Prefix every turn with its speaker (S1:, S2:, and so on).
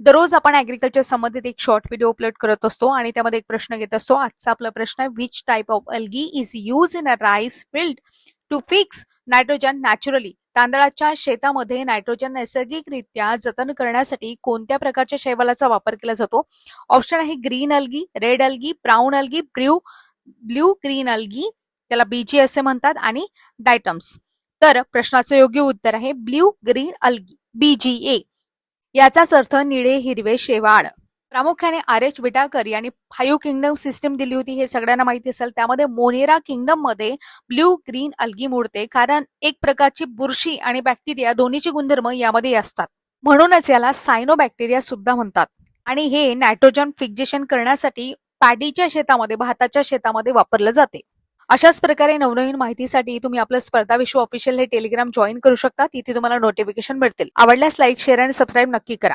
S1: दररोज आपण अॅग्रिकल्चर संबंधित एक शॉर्ट व्हिडिओ अपलोड करत असतो आणि त्यामध्ये एक प्रश्न घेत असतो. आजचा आपला प्रश्न आहे which type of algae is use in a rice field to fix nitrogen naturally तांदळाच्या शेतामध्ये नायट्रोजन नैसर्गिकरित्या जतन करण्यासाठी कोणत्या प्रकारच्या शैवालाचा वापर केला जातो? ऑप्शन आहे green algae red algae brown algae blue blue green algae त्याला बीजी असे म्हणतात आणि डायटम्स तर प्रश्नाचं योग्य उत्तर आहे ब्ल्यू ग्रीन अल्गी बीजीए याचाच अर्थ निळे हिरवे शेवाळ. प्रामुख्याने आर एच विटाकर यांनी फाईव्ह किंगडम सिस्टीम दिली होती हे सगळ्यांना माहिती असेल. त्यामध्ये मोनेरा किंगडममध्ये ब्ल्यू ग्रीन अल्गी मोडते कारण एक प्रकारची बुरशी आणि बॅक्टेरिया दोन्हीची गुणधर्म यामध्ये असतात. म्हणूनच याला सायनो बॅक्टेरिया सुद्धा म्हणतात. आणि हे नायट्रोजन फिक्जेशन करण्यासाठी पॅडीच्या शेतामध्ये भाताच्या शेतामध्ये वापरलं जाते. अशाच प्रकारे नवनवीन माहितीसाठी तुम्ही आपलं स्पर्धा विश्व ऑफिशियल हे टेलिग्राम जॉईन करू शकता. तिथे तुम्हाला नोटिफिकेशन मिळतील आवडल्यास लाईक शेअर आणि सबस्क्राईब नक्की करा.